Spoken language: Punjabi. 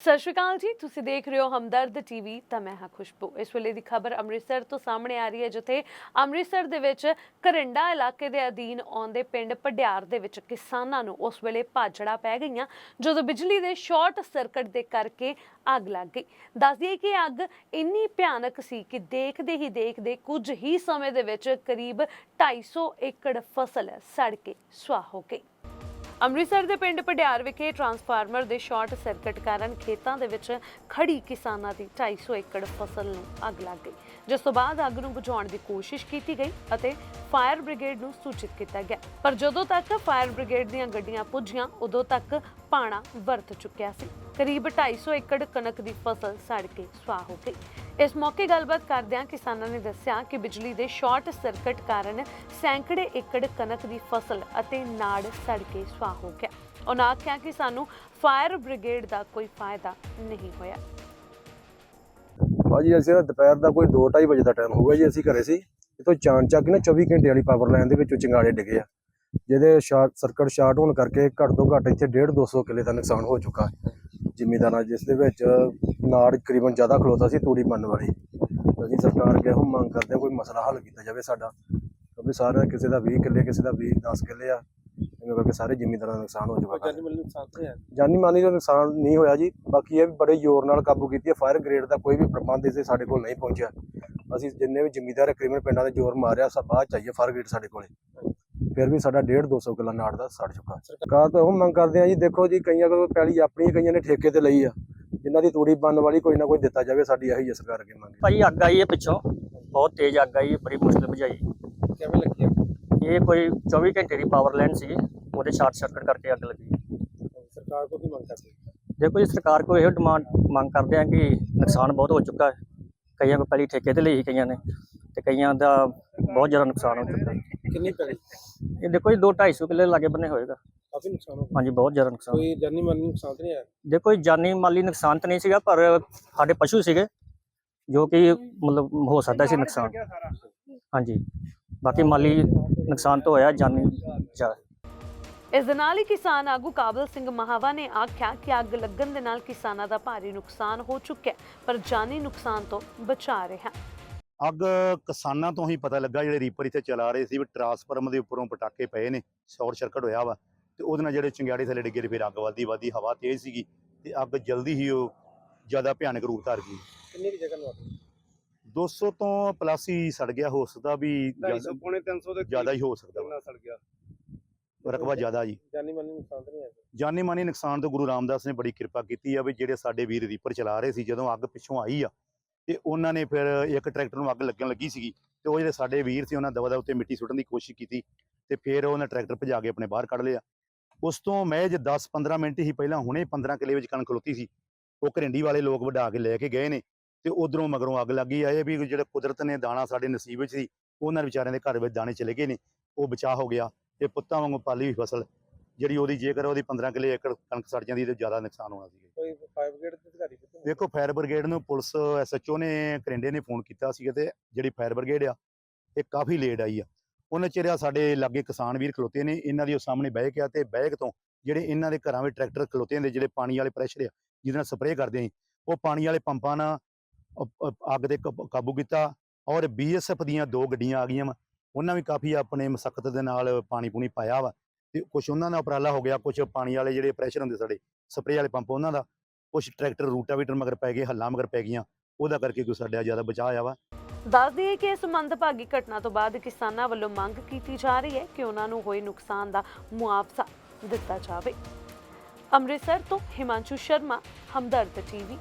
ਸਤਿ ਸ਼੍ਰੀ ਅਕਾਲ ਜੀ, ਤੁਸੀਂ ਦੇਖ ਰਹੇ ਹੋ ਹਮਦਰਦ ਟੀਵੀ ਤਾਂ ਮੈਂ ਹਾਂ ਖੁਸ਼ਬੂ। ਇਸ ਵੇਲੇ ਦੀ ਖਬਰ ਅੰਮ੍ਰਿਤਸਰ ਤੋਂ ਸਾਹਮਣੇ ਆ ਰਹੀ ਹੈ, ਜਿੱਥੇ ਅੰਮ੍ਰਿਤਸਰ ਦੇ ਵਿੱਚ ਕਰਿੰਡਾ ਇਲਾਕੇ ਦੇ ਅਧੀਨ ਆਉਂਦੇ ਪਿੰਡ ਪਡਿਆਰ ਦੇ ਵਿੱਚ ਕਿਸਾਨਾਂ ਨੂੰ ਉਸ ਵੇਲੇ ਭਾਜੜਾ ਪੈ ਗਈਆਂ, ਜਦੋਂ ਬਿਜਲੀ ਦੇ ਸ਼ਾਰਟ ਸਰਕਟ ਦੇ ਕਰਕੇ ਅੱਗ ਲੱਗ ਗਈ। ਦੱਸ ਦਈਏ ਕਿ ਅੱਗ ਇੰਨੀ ਭਿਆਨਕ ਸੀ ਕਿ ਦੇਖਦੇ ਹੀ ਦੇਖਦੇ ਕੁਝ ਹੀ ਸਮੇਂ ਦੇ ਵਿੱਚ ਕਰੀਬ 250 ਏਕੜ ਫਸਲ ਸੜ ਕੇ ਸੁਆਹ ਹੋ ਗਈ। ਅੰਮ੍ਰਿਤਸਰ ਦੇ ਪਿੰਡ ਪਡਿਆਰ ਵਿਖੇ ਟਰਾਂਸਫਾਰਮਰ ਦੇ ਸ਼ਾਰਟ ਸਰਕਟ ਕਾਰਨ ਖੇਤਾਂ ਦੇ ਵਿੱਚ ਖੜੀ ਕਿਸਾਨਾਂ ਦੀ 250 ਏਕੜ ਫਸਲ ਨੂੰ ਅੱਗ ਲੱਗ ਗਈ, ਜਿਸ ਤੋਂ ਬਾਅਦ ਅੱਗ ਨੂੰ ਬੁਝਾਉਣ ਦੀ ਕੋਸ਼ਿਸ਼ ਕੀਤੀ ਗਈ ਅਤੇ ਫਾਇਰ ਬ੍ਰਿਗੇਡ ਨੂੰ ਸੂਚਿਤ ਕੀਤਾ ਗਿਆ। ਪਰ ਜਦੋਂ ਤੱਕ ਫਾਇਰ ਬ੍ਰਿਗੇਡ ਦੀਆਂ ਗੱਡੀਆਂ ਪੁੱਜੀਆਂ, ਉਦੋਂ ਤੱਕ ਪਾਣਾ ਵਰਤ ਚੁੱਕਿਆ ਸੀ। ਕਰੀਬ 250 ਏਕੜ ਕਣਕ ਦੀ ਫਸਲ ਸੜ ਕੇ ਸੁਆਹ ਹੋ ਗਈ। ਇਸ ਮੌਕੇ ਗੱਲਬਾਤ ਕਰਦਿਆਂ ਕਿਸਾਨਾਂ ਨੇ ਦੱਸਿਆ ਕਿ ਬਿਜਲੀ ਦੇ ਸ਼ਾਰਟ ਸਰਕਟ ਕਾਰਨ ਸੈਂਕੜੇ ਏਕੜ ਕਣਕ ਦੀ ਫਸਲ ਅਤੇ ਨਾੜ ਸੜ ਕੇ ਸੁਆਹ ਹੋ ਗਿਆ। ਉਹਨਾਂ ਆਖਿਆ ਕਿ ਸਾਨੂੰ ਫਾਇਰ ਬ੍ਰਿਗੇਡ ਦਾ ਕੋਈ ਫਾਇਦਾ ਨਹੀਂ ਹੋਇਆ। ਭਾਜੀ, ਅਸੀਂ ਨਾ ਦੁਪਹਿਰ ਦਾ ਕੋਈ 2:30 ਵਜੇ ਦਾ ਟਾਈਮ ਹੋਊਗਾ ਜੀ, ਅਸੀਂ ਘਰੇ ਸੀ। ਇਤੋਂ ਚਾਨ ਚੱਕ ਨਾ 24 ਘੰਟੇ ਵਾਲੀ ਪਾਵਰ ਲਾਈਨ ਦੇ ਵਿੱਚੋਂ ਚਿੰਗਾੜੇ ਡਿੱਗੇ ਆ। ਜਿਹਦੇ ਸ਼ਾਰਟ ਸਰਕਟ ਸ਼ਾਰਟ ਹੋਣ ਕਰਕੇ ਘੱਟ ਤੋਂ ਘੱਟ ਇੱਥੇ 1.5 200 ਕਿੱਲੇ ਦਾ ਨੁਕਸਾਨ ਹੋ ਚੁੱਕਾ। ਹੈ ਜ਼ਿਮੀਦਾਰਾਂ ਜਿਸ ਦੇ ਵਿੱਚ ਨਾੜ ਤਕਰੀਬਨ ਜ਼ਿਆਦਾ ਖਲੋਤਾ ਸੀ ਤੂੜੀ ਮੰਨ ਵਾਲੀ। ਅਸੀਂ ਸਰਕਾਰ ਅੱਗੇ ਇਹੋ ਮੰਗ ਕਰਦੇ ਹਾਂ ਕੋਈ ਮਸਲਾ ਹੱਲ ਕੀਤਾ ਜਾਵੇ ਸਾਡਾ। ਕਿਉਂਕਿ ਸਾਰਾ ਕਿਸੇ ਦਾ 20 ਕਿੱਲੇ ਕਿਸੇ ਦਾ 20 10 ਕਿੱਲੇ ਆ। ਇਹਨਾਂ ਕਰਕੇ ਸਾਰੇ ਜ਼ਿਮੀਦਾਰਾਂ ਦਾ ਨੁਕਸਾਨ ਹੋ ਚੁੱਕਾ ਹੈ ਜਾਨੀ ਮਾਲੀ ਨੁਕਸਾਨ ਤੇ ਹੈ ਜਾਨੀ ਮਾਲੀ ਦਾ ਨੁਕਸਾਨ ਨਹੀਂ ਹੋਇਆ ਜੀ। ਬਾਕੀ ਇਹ ਵੀ ਬੜੇ ਜ਼ੋਰ ਨਾਲ ਕਾਬੂ ਕੀਤੀ ਹੈ। ਫਾਇਰ ਗ੍ਰੇਡ ਦਾ ਕੋਈ ਵੀ ਪ੍ਰਬੰਧ ਇਸੇ ਸਾਡੇ ਕੋਲ ਨਹੀਂ ਪਹੁੰਚਿਆ। ਅਸੀਂ ਜਿੰਨੇ ਵੀ ਜ਼ਿਮੀਦਾਰ ਕਰੀਬਨ ਪਿੰਡਾਂ ਦੇ ਜ਼ੋਰ ਮਾਰਿਆ ਸਭ ਬਾਅਦ ਚਾਹੀਏ ਫਾਇਰ ਗ੍ਰੇਡ ਸਾਡੇ ਕੋਲੇ। ਫਿਰ ਵੀ ਸਾਡਾ 1.5 200 ਕਿੱਲਾ ਨਾੜ ਦਾ ਸੜ ਚੁੱਕਾ। ਸਰਕਾਰ ਤੋਂ ਉਹ ਮੰਗ ਕਰਦੇ ਆ ਜੀ ਦੇਖੋ ਜੀ ਕਈਆਂ ਕੋਲ ਪੈਲੀ ਆਪਣੀ ਕਈਆਂ ਨੇ ਠੇਕੇ ਤੇ ਲਈ ਆ। ਜਿਨ੍ਹਾਂ ਦੀ ਤੂੜੀ ਬੰਨ ਵਾਲੀ ਕੋਈ ਨਾ ਕੋਈ ਦਿੱਤਾ ਜਾਵੇ ਸਾਡੀ ਇਹੀ ਹੈ ਸਰਕਾਰ ਅੱਗੇ ਮੰਗ ਭਾਜੀ ਅੱਗ ਆਈ ਹੈ ਪਿੱਛੋਂ ਬਹੁਤ ਤੇਜ਼ ਅੱਗ ਆਈ ਹੈ ਬੜੀ ਮੁਸ਼ਕਿਲ ਬੁਝਾਈ। ਕਿਵੇਂ ਲੱਗੀ? ਇਹ ਕੋਈ 24 ਘੰਟੇ ਦੀ ਪਾਵਰ ਲਾਈਨ ਸੀ ਉਹਦੇ ਸ਼ਾਰਟ ਸਰਕਟ ਕਰਕੇ ਅੱਗ ਲੱਗੀ। ਸਰਕਾਰ ਕੋਲ ਕੀ ਮੰਗ ਕਰਦੇ? ਦੇਖੋ ਜੀ ਸਰਕਾਰ ਕੋਲ ਇਹੋ ਡਿਮਾਂਡ ਮੰਗ ਕਰਦੇ ਆ ਕਿ ਨੁਕਸਾਨ ਬਹੁਤ ਹੋ ਚੁੱਕਾ ਹੈ। ਕਈਆਂ ਕੋ ਪਹਿਲੀ ਠੇਕੇ ਤੇ ਲਈ ਸੀ ਕਈਆਂ ਨੇ ਤੇ ਕਈਆਂ ਦਾ ਬਹੁਤ ਜ਼ਿਆਦਾ ਨੁਕਸਾਨ ਹੋ ਚੁੱਕਾ ਹੈ। ਕਿੰਨੀ ਪੈਲੀ? ਇਹ ਦੇਖੋ ਜੀ 2 250 ਕਿੱਲੇ ਲਾਗੇ ਬੰਨੇ ਹੋਏਗਾ। ਕਾਫੀ ਨੁਕਸਾਨ ਹੋ ਗਿਆ। ਹਾਂਜੀ ਬਹੁਤ ਜ਼ਿਆਦਾ ਨੁਕਸਾਨ। ਕੋਈ ਜਾਨੀ ਮਾਲੀ ਨੁਕਸਾਨ ਤੇ ਨਹੀਂ ਹੈ ਦੇਖੋ ਜੀ ਜਾਨੀ ਮਾਲੀ ਨੁਕਸਾਨ ਤਾਂ ਨਹੀਂ ਸੀਗਾ ਪਰ ਸਾਡੇ ਪਸ਼ੂ ਸੀਗੇ ਜੋ ਕਿ ਮਤਲਬ ਹੋ ਸਕਦਾ ਸੀ ਨੁਕਸਾਨ। ਹਾਂਜੀ ਬਾਕੀ ਮਾਲੀ ਨੁਕਸਾਨ ਤਾਂ ਹੋਇਆ ਜਾਨੀ ਜ਼ਿਆਦਾ। ਇਸ ਦੇ ਨਾਲ ਹੀ ਕਿਸਾਨ ਆਗੂ ਕਾਬਲ ਸਿੰਘ ਮਹਾਵਾ ਨੇ ਆਖਿਆ ਕਿ ਅੱਗ ਲੱਗਣ ਦੇ ਨਾਲ ਕਿਸਾਨਾਂ ਦਾ ਭਾਰੀ ਨੁਕਸਾਨ ਹੋ ਚੁੱਕਿਆ ਹੈ, ਪਰ ਜਾਨੀ ਨੁਕਸਾਨ ਤੋਂ ਬਚਾ ਰਿਹਾ। ਅੱਗ ਕਿਸਾਨਾਂ ਤੋਂ ਹੀ ਪਤਾ ਲੱਗਾ ਜਿਹੜੇ ਰੀਪਰ ਇੱਥੇ ਚਲਾ ਰਹੇ ਸੀ ਵੀ ਟਰਾਂਸਫਾਰਮਰ ਦੇ ਉੱਪਰੋਂ ਪਟਾਕੇ ਪਏ ਨੇ ਸ਼ਾਰਟ ਸਰਕਟ ਹੋਇਆ ਵਾ। ਤੇ ਉਹਦੇ ਨਾਲ ਜਿਹੜੇ ਚਿੰਗਾੜੇ ਥੱਲੇ ਡਿੱਗੇ ਤੇ ਫਿਰ ਅੱਗ ਵੱਧਦੀ ਵੱਧਦੀ ਹਵਾ ਤੇਜ਼ ਸੀਗੀ ਤੇ ਅੱਗ ਜਲਦੀ ਹੀ ਉਹ ਜ਼ਿਆਦਾ ਭਿਆਨਕ ਰੂਪ ਧਾਰ ਗਈ। ਕਿੰਨੀ ਦੀ ਜਗ੍ਹਾ ਨੂੰ 200 ਤੋਂ ਪਲੱਸ ਹੀ ਸੜ ਗਿਆ ਹੋ ਸਕਦਾ ਵੀ 250 ਪੌਣੇ 300 ਦੇ ਜ਼ਿਆਦਾ ਹੀ ਹੋ ਸਕਦਾ। ਕਿੰਨਾ ਸੜ ਗਿਆ? ਰਕਬਾ ਜ਼ਿਆਦਾ ਜੀ। ਜਾਨੀ ਮਾਲੀ ਨੁਕਸਾਨ ਤੇ ਨਹੀਂ ਹੈ ਜਾਨੀ ਮਾਨੀ ਨੁਕਸਾਨ ਤੋਂ ਗੁਰੂ ਰਾਮਦਾਸ ਨੇ ਬੜੀ ਕਿਰਪਾ ਕੀਤੀ ਆ ਵੀ ਜਿਹੜੇ ਸਾਡੇ ਵੀਰ ਰੀਪਰ ਚਲਾ ਰਹੇ ਸੀ ਜਦੋਂ ਅੱਗ ਪਿੱਛੋਂ ਆਈ ਆ ਤੇ ਉਹਨਾਂ ਨੇ ਫਿਰ ਇੱਕ ਟਰੈਕਟਰ ਨੂੰ ਅੱਗ ਲੱਗਣ ਲੱਗੀ ਸੀਗੀ ਤੇ ਉਹ ਜਿਹੜੇ ਸਾਡੇ ਵੀਰ ਸੀ ਉਹਨਾਂ ਦਵਾ ਦਾ ਉੱਤੇ ਮਿੱਟੀ ਸੁੱਟਣ ਦੀ ਕੋਸ਼ਿਸ਼ ਕੀਤੀ ਤੇ ਫਿਰ ਉਹਨਾਂ ਟਰੈਕਟਰ ਭਜਾ ਕੇ ਆਪਣੇ ਬਾਹਰ ਕੱਢ ਲਿਆ। ਉਸ ਤੋਂ ਮਹਿਜ 10-15 ਮਿੰਟ ਹੀ ਪਹਿਲਾਂ ਹੁਣੇ 15 ਕਿੱਲੇ ਵਿੱਚ ਕਣਕ ਖਲੋਤੀ ਸੀ। ਉਹ ਘਰਿੰਡੀ ਵਾਲੇ ਲੋਕ ਵਢਾ ਕੇ ਲੈ ਕੇ ਗਏ ਨੇ ਤੇ ਉਧਰੋਂ ਮਗਰੋਂ ਅੱਗ ਲੱਗੀ ਆ ਇਹ ਵੀ ਜਿਹੜੇ ਕੁਦਰਤ ਨੇ ਦਾਣਾ ਸਾਡੇ ਨਸੀਬ ਵਿੱਚ ਸੀ ਉਹਨਾਂ ਵਿਚਾਰਿਆਂ ਦੇ ਘਰ ਵਿੱਚ ਦਾਣੇ ਚਲੇ ਗਏ ਨੇ। ਉਹ ਬਚਾਅ ਹੋ ਗਿਆ ਤੇ ਪੁੱਤਾਂ ਵਾਂਗੂ ਪਾਲੀ ਹੋਈ ਫਸਲ ਜਿਹੜੀ ਉਹਦੀ ਜੇਕਰ ਉਹਦੀ 15 ਕਿੱਲੇ ਏਕੜ ਕਣਕ ਸੜ ਜਾਂਦੀ ਤੇ ਜ਼ਿਆਦਾ ਨੁਕਸਾਨ ਹੋਣਾ ਸੀ ਕੋਈ ਫਾਇਰ ਬ੍ਰਿਗੇਡ ਦੇ ਅਧਿਕਾਰੀ ਕਿੱਥੇ? ਵੇਖੋ ਫਾਇਰ ਬ੍ਰਿਗੇਡ ਨੂੰ ਪੁਲਿਸ ਐਸਐਚਓ ਨੇ ਕਰਿੰਡੇ ਨੇ ਫੋਨ ਕੀਤਾ ਸੀ ਤੇ ਜਿਹੜੀ ਫਾਇਰ ਬ੍ਰਿਗੇਡ ਆ ਇਹ ਕਾਫੀ ਲੇਟ ਆਈ ਆ। ਉਹਨਾਂ ਚਿਰ ਸਾਡੇ ਲਾਗੇ ਕਿਸਾਨ ਵੀਰ ਖਲੋਤੇ ਨੇ, ਇਹਨਾਂ ਦੀ ਉਹ ਸਾਹਮਣੇ ਬਹਿ ਕੇ ਆ ਤੇ ਬਹਿ ਤੋਂ ਜਿਹੜੇ ਇਹਨਾਂ ਦੇ ਘਰਾਂ ਵਿੱਚ ਟਰੈਕਟਰ ਖਲੋਤੇ ਹੁੰਦੇ ਜਿਹੜੇ ਪਾਣੀ ਵਾਲੇ ਪ੍ਰੈਸ਼ਰ ਆ, ਜਿਹਦੇ ਨਾਲ ਸਪਰੇਅ ਕਰਦੇ ਸੀ ਉਹ ਪਾਣੀ ਵਾਲੇ ਪੰਪਾਂ ਨਾਲ ਅੱਗ ਤੇ ਕਾਬੂ- ਕਾਬੂ ਕੀਤਾ ਔਰ ਬੀਐਸਐਫ ਦੀਆਂ ਦੋ ਗੱਡੀਆਂ ਆ ਗਈਆਂ ਵਾ, ਉਹਨਾਂ ਵੀ ਕਾਫੀ ਆਪਣੇ ਮਸਕਤ ਦੇ ਨਾਲ ਪਾਣੀ ਪੂਣੀ ਪਾਇਆ ਵਾ ਤੇ ਕੁਝ ਉਹਨਾਂ ਦਾ ਉਪਰਾਲਾ ਹੋ ਗਿਆ ਕੁਝ ਪਾਣੀ ਵਾਲੇ ਜਿਹੜੇ ਪ੍ਰੈਸ਼ਰ ਹੁੰਦੇ ਸਾਡੇ ਸਪਰੇਅ ਵਾਲੇ ਪੰਪ ਉਹਨਾਂ ਦਾ ਕੁਝ ਟਰੈਕਟਰ ਰੂਟਾਵੀਟਰ ਮਗਰ ਪੈ ਗਏ, ਹੱਲਾ ਮਗਰ ਪੈ ਗਈਆਂ, ਉਹਦਾ ਕਰਕੇ ਕੋਈ ਸਾਡਾ ਜ਼ਿਆਦਾ ਬਚਾਅ ਆ ਵਾ। ਦੱਸ ਦਈਏ ਕਿ ਇਸ ਮੰਦਭਾਗੀ ਘਟਨਾ ਤੋਂ ਬਾਅਦ ਕਿਸਾਨਾਂ ਵੱਲੋਂ ਮੰਗ ਕੀਤੀ ਜਾ ਰਹੀ ਹੈ ਕਿ ਉਹਨਾਂ ਨੂੰ ਹੋਏ ਨੁਕਸਾਨ ਦਾ ਮੁਆਵਜ਼ਾ ਦਿੱਤਾ ਜਾਵੇ। ਅੰਮ੍ਰਿਤਸਰ ਤੋਂ ਹਿਮਾਂਸ਼ੂ ਸ਼ਰਮਾ, ਹਮਦਰਦ ਟੀਵੀ।